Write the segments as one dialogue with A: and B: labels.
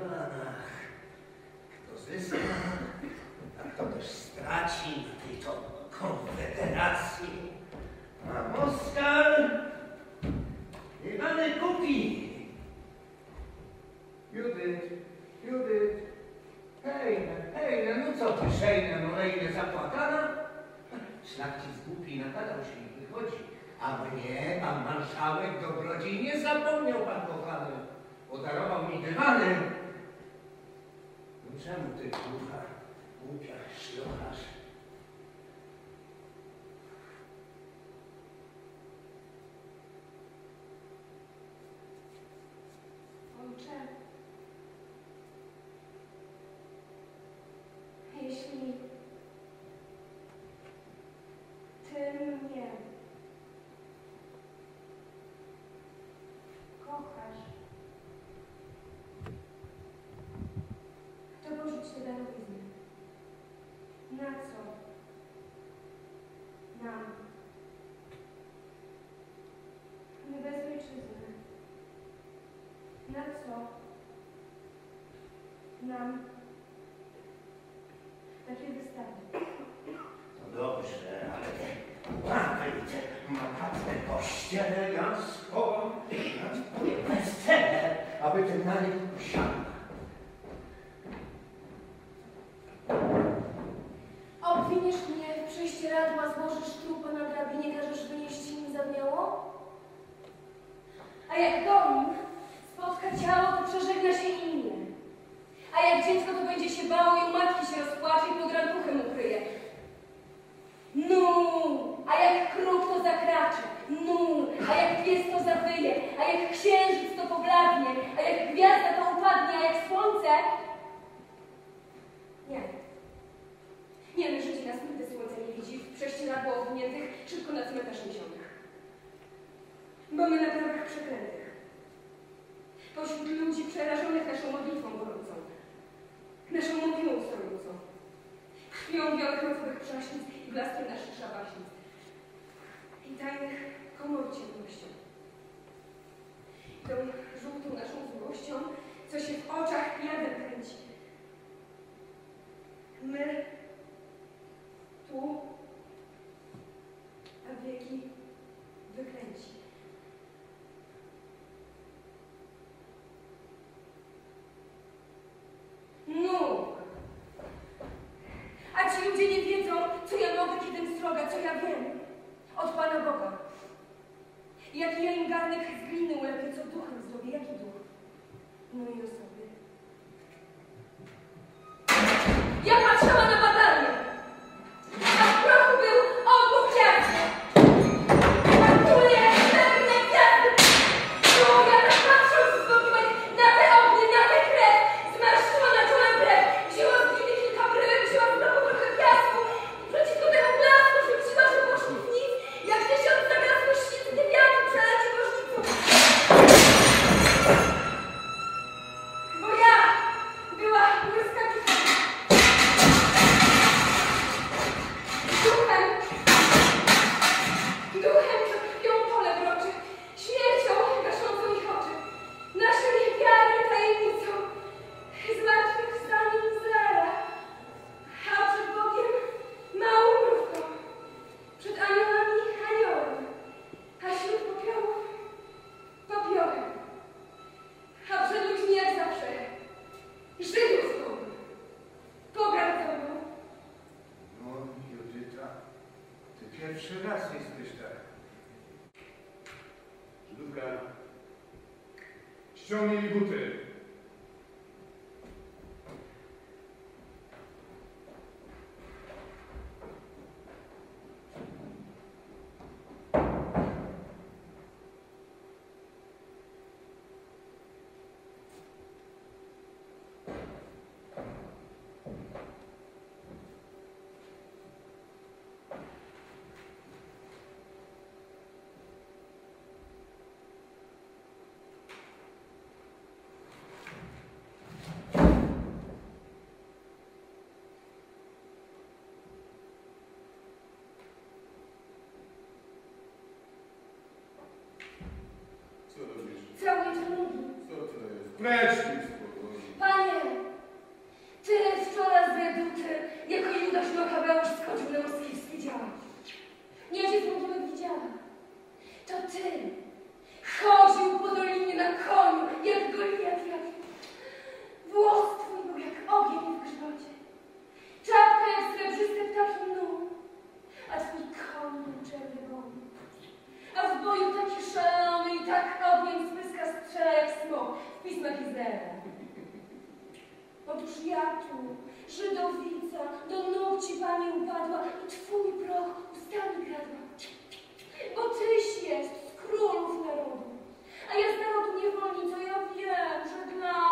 A: Kto zyska, a kto też straci na tej to konfederacji. A Moskal Iwany kupi. Judy, Judy, hejna, hejna, no co ty, szejna, no ile zapłakana? Szlachcic głupi napadał się i wychodzi. A mnie pan marszałek dobrodziej nie zapomniał pan kochany. Podarował mi dywany. Czemu ty, ducha, głupia szlocharz?
B: Ojcze, jeśli Ty mnie kochasz, to porzuć te darowizny. Na co nam? My bez ojczyzny. Na co nam
A: To dobrze, ale te makatne schowam na twoje wesele, aby ty na nich usiadła.
B: Obwiniesz mnie w prześcieradła, złożysz trupa na drabinie, każesz wynieść nim zadniało? A jak do nich spotka ciało, to przeżegna się imię. A jak dziecko, to będzie się bało i u matki się rozpłacze i pod rantuchem ukryje. Nu! A jak kruk, to zakracze. Nu! A jak pies, to zawyje. A jak księżyc, to pobladnie. A jak gwiazda, to upadnie. A jak słońce... Nie. Nie, my życie nas nigdy słońca nie widzi w owiniętych, szybko na cmentarz niesionych. Bo my na prawach przeklętych. Pośród ludzi przerażonych naszą modlitwą gorącą. Naszą mogiłą stojącą. Krwią białych nocowych przaśnic i blaskiem naszych szabaśnic. I tajnych komor ciemnością. Tą żółtą naszą złością, co się w oczach jadem kręci. My tu, wieki wykręci. No! A ci ludzie nie wiedzą, co ja mogę, kiedy sroga, co ja wiem. Od Pana Boga. Jaki ja im garnek z gliny ulepię, co duchem zrobię, jaki
A: 13 styczniach.
C: Żydówka. Ściągnij buty. To
B: w pismach Izraela. Otóż ja tu, Żydowica, do nóg Ci Panie upadła i Twój proch ustami kradła. Bo Tyś jest z królów narodu, a ja stałam tu niewolnicą, ja wiem, że dla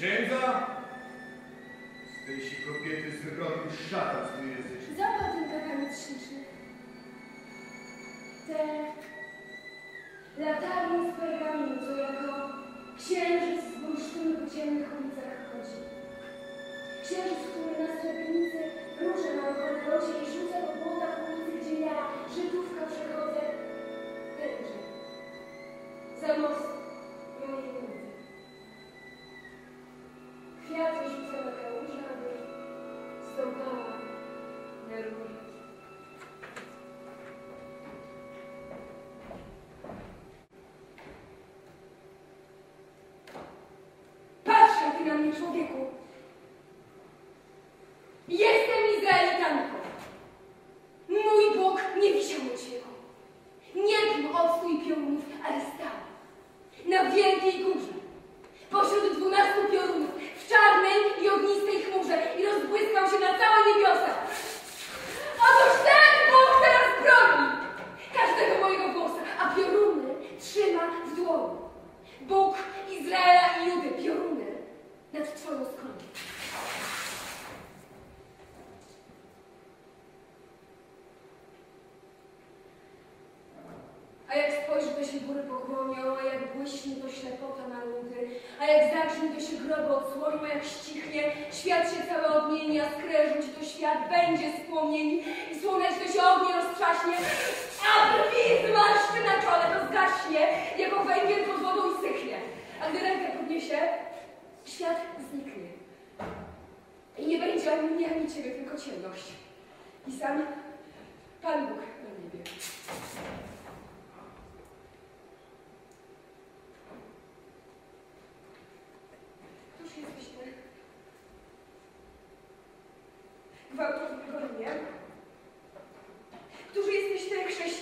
B: księdza?
C: Z tej się kobiety z rodu szatan tu jesteś.
B: Zapal ten kakamiec śliczny. Te latarnie z pergaminu, co jako księżyc z bursztynu po ciemnych ulicach chodzi. Księżyc, który na srebrnicy róże ma na locie i rzuca po błotach ulicy, gdzie ja, Żydówka, przechodzę tęczy. Za ty na mnie, człowieku! Jestem Izraelitanką. Mój Bóg nie wisiał od śmiechu. Nie pił octu i piorunów, ale stał. Na wielkiej górze. Pośród dwunastu piorunów. W czarnej i ognistej chmurze. I rozbłyskał się na całe niebiosa. Otóż ten Bóg teraz broni każdego mojego włosa, a pioruny trzyma w dłoni. Bóg Izraela i Judy, pioruny nad twoją skronią. A jak spojrzy, to się góry pochłonią, a jak błyśnie, to ślepota na ludy, a jak zagrzmi, to się groby odsłonią, jak ścichnie, świat się cały odmieni, a skrężą ci to świat będzie spłomieni i słoneczne się ognie roztrzaśnie, a brwi zmarszczy na czole to zgaśnie, jako węgiel pod wodą i sychnie. A gdy rękę podniesie, świat zniknie. I nie będzie ani mnie, ani ciebie, tylko ciemność. I sam Pan Bóg na niebie.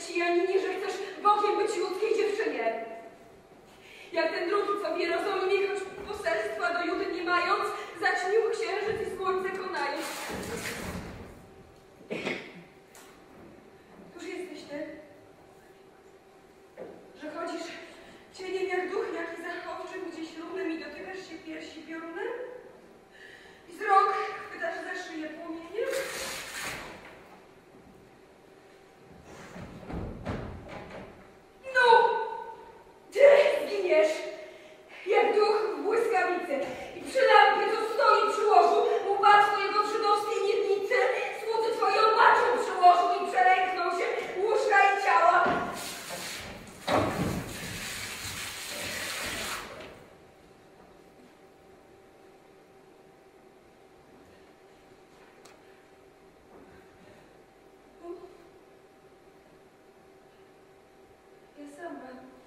B: Chrześcijaninie, że chcesz Bogiem być ludzkiej dziewczynie? Jak ten drugi, co w Jerozolimie, choć poselstwa do Judy nie mając, zaćmił księżyc i słońce konając, someone